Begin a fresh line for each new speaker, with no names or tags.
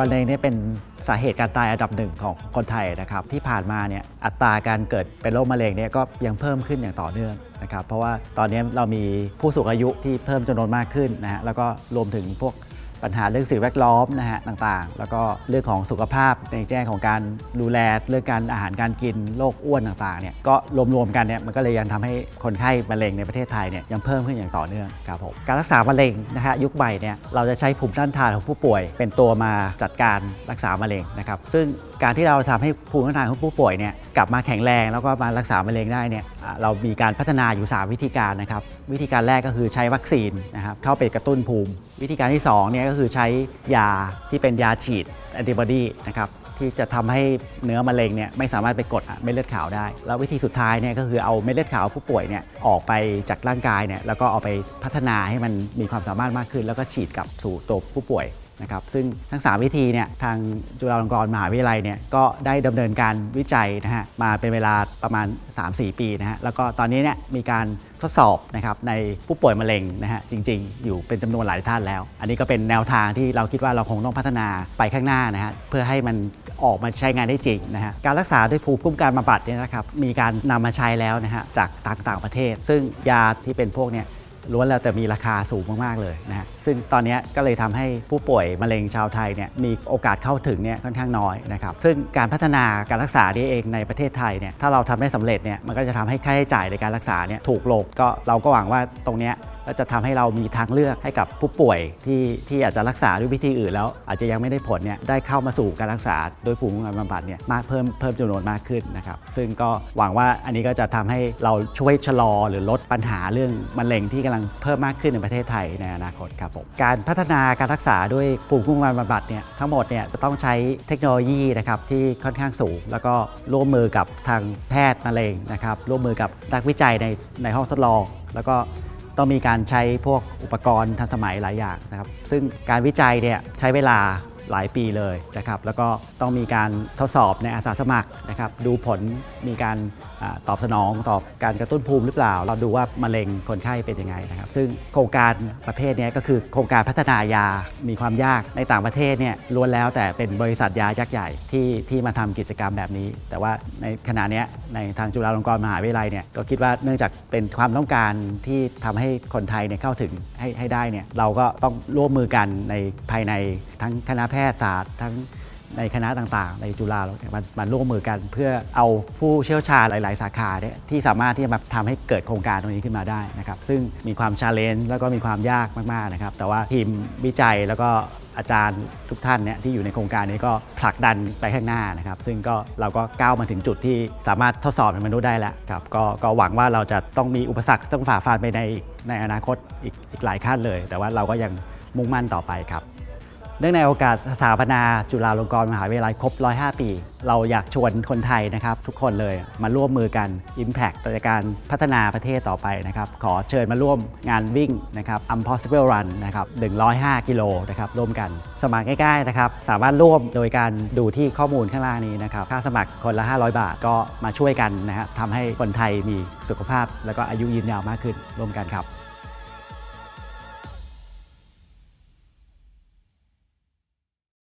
มะเร็งนี่เป็นสาเหตุการตายอันดับหนึ่งของคนไทยนะครับที่ผ่านมาเนี่ยอัตราการเกิดเป็นโรคมะเร็งเนี่ยก็ยังเพิ่มขึ้นอย่างต่อเนื่องนะครับเพราะว่าตอนนี้เรามีผู้สูงอายุที่เพิ่มจำนวนมากขึ้นนะฮะแล้วก็รวมถึงพวก ปัญหาเรื่องสิ่งแวดล้อมนะฮะต่างๆ แล้วก็เรื่องของสุขภาพในแง่ของการดูแลเรื่องการอาหารการกินโรคอ้วนต่างๆเนี่ยก็รวมๆกันเนี่ยมันก็เลยยังทำให้คนไข้มะเร็งในประเทศไทยเนี่ยยังเพิ่มขึ้นอย่างต่อเนื่องครับผมการรักษามะเร็งนะฮะยุคใหม่เนี่ยเราจะใช้ภูมิต้านทานของผู้ป่วย เป็นตัวมาจัดการรักษามะเร็งนะครับซึ่ง การที่เราทำให้ภูมิต้านทานของผู้ป่วยเนี่ยกลับมาแข็งแรงแล้วก็มารักษามะเร็งได้เนี่ยเรามีการพัฒนาอยู่ 3 วิธีการนะครับวิธีการแรกก็คือใช้วัคซีนนะครับเข้าไปกระตุ้นภูมิ วิธีการที่2เนี่ยก็คือใช้ยาที่เป็นยาฉีดแอนติบอดีนะครับที่จะทำให้เนื้อมะเร็งเนี่ยไม่สามารถไปกดเม็ดเลือดขาวได้ แล้ววิธีสุดท้ายเนี่ยก็คือเอาเม็ดเลือดขาวผู้ป่วยเนี่ยออกไปจากร่างกายเนี่ยแล้วก็เอาไปพัฒนาให้มันมีความสามารถมากขึ้น แล้วก็ฉีดกลับสู่ตัวผู้ป่วย นะครับซึ่งทั้ง 3 วิธีเนี่ยทางจุฬาลงกรณ์มหาวิทยาลัยเนี่ยก็ได้ดำเนินการวิจัยนะฮะมาเป็นเวลาประมาณ 3-4 ปีนะฮะแล้วก็ตอนนี้เนี่ยมีการทดสอบนะครับในผู้ป่วยมะเร็งนะฮะจริง ๆ อยู่เป็นจำนวนหลายท่านแล้ว อันนี้ก็เป็นแนวทางที่เราคิดว่าเราคงต้องพัฒนาไปข้างหน้านะฮะเพื่อให้มันออกมาใช้งานได้จริงนะฮะการรักษาด้วยภูมิคุ้มกันบำบัดเนี่ยนะครับมีการนำมาใช้แล้วนะฮะจากต่างๆประเทศ ซึ่งยาที่เป็นพวกเนี่ย ล้วนแล้วแต่มีราคาสูงมาก ๆ เลยนะฮะซึ่งตอนนี้ก็เลยทำให้ผู้ป่วยมะเร็งชาวไทยเนี่ยมีโอกาสเข้าถึงเนี่ยค่อนข้างน้อยนะครับซึ่งการพัฒนาการรักษาที่เองในประเทศไทยเนี่ยถ้าเราทำได้สำเร็จเนี่ยมันก็จะทำให้ค่าใช้จ่ายในการรักษาเนี่ยถูกลงก็เราก็หวังว่าตรงเนี้ย ก็จะทำให้เรามีทางเลือกให้กับผู้ป่วยที่ที่อาจจะรักษาด้วยวิธีอื่นแล้ว อาจจะยังไม่ได้ผลเนี่ยได้เข้ามาสู่การรักษาโดยภูมิคุ้มกันบำบัดเนี่ยมากเพิ่มเพิ่มจำนวนมากขึ้นนะครับซึ่งก็หวังว่าอันนี้ก็จะทำให้เราช่วยชะลอหรือลดปัญหาเรื่องมะเร็งที่กำลังเพิ่มมากขึ้นในประเทศไทยในอนาคตครับผมการพัฒนาการรักษาด้วยภูมิคุ้มกันบำบัดเนี่ยทั้งหมดเนี่ยจะต้องใช้เทคโนโลยีนะครับที่ค่อนข้างสูง แล้วก็ร่วมมือกับทางแพทย์มะเร็งนะครับร่วมมือกับนักวิจัยในในห้องทดลอง แล้วก็ ต้องมีการใช้พวกอุปกรณ์ทันสมัยหลายอย่างนะครับ ซึ่งการวิจัยเนี่ยใช้เวลาหลายปีเลยนะครับ แล้วก็ต้องมีการทดสอบในอาสาสมัครนะครับ ดูผลมีการ ตอบสนองต่อการกระตุ้นภูมิหรือเปล่า เราดูว่ามะเร็งคนไข้เป็นยังไงนะครับ ซึ่งโครงการประเภทนี้ก็คือโครงการพัฒนายามีความยากในต่างประเทศเนี่ยล้วนแล้วแต่เป็นบริษัทยายักษ์ใหญ่ที่ที่มาทำกิจกรรมแบบนี้ แต่ว่าในขณะนี้ในทางจุฬาลงกรณ์มหาวิทยาลัยเนี่ยก็คิดว่าเนื่องจากเป็นความต้องการที่ทำให้คนไทยเนี่ยเข้าถึงให้ให้ได้เนี่ยเราก็ต้องร่วมมือกันในภายในทั้งคณะแพทยศาสตร์ทั้ง ในคณะต่างๆ ในจุฬาเราเนี่ยมันมันร่วมมือกันเพื่อเอาผู้เชี่ยวชาญหลาย ๆ สาขาเนี่ยที่สามารถที่จะมาทำให้เกิดโครงการตรงนี้ขึ้นมาได้นะครับซึ่งมีความชาเลนจ์แล้วก็มีความยากมากๆนะครับแต่ว่าทีมวิจัยแล้วก็อาจารย์ทุกท่านเนี่ยที่อยู่ในโครงการนี้ก็ผลักดันไปข้างหน้านะครับ ซึ่งก็เราก็ก้าวมาถึงจุดที่สามารถทดสอบในมนุษย์ได้แล้วครับก็ก็หวังว่าเราจะต้องมีอุปสรรคต้องฝ่าฟันไปในในอนาคตอีกอีกหลายขั้นเลย แต่ว่าเราก็ยังมุ่งมั่นต่อไปครับ เนื่องในโอกาสสถาปนาจุฬาลงกรณ์มหาวิทยาลัยครบ 105 ปี เราอยากชวนคนไทยนะครับ ทุกคนเลยมาร่วมมือกัน Impact ในการพัฒนาประเทศต่อไปนะครับ ขอเชิญมาร่วมงานวิ่งนะครับ Impossible Run นะครับ 105 กิโลนะครับร่วมกันสมัครง่ายๆนะครับ สามารถร่วมโดยการดูที่ข้อมูลข้างล่างนี้นะครับ ค่าสมัครคนละ 500 บาทก็มาช่วยกันนะครับทำให้คนไทยมีสุขภาพ แล้วก็อายุยืนยาวมากขึ้นร่วมกันครับ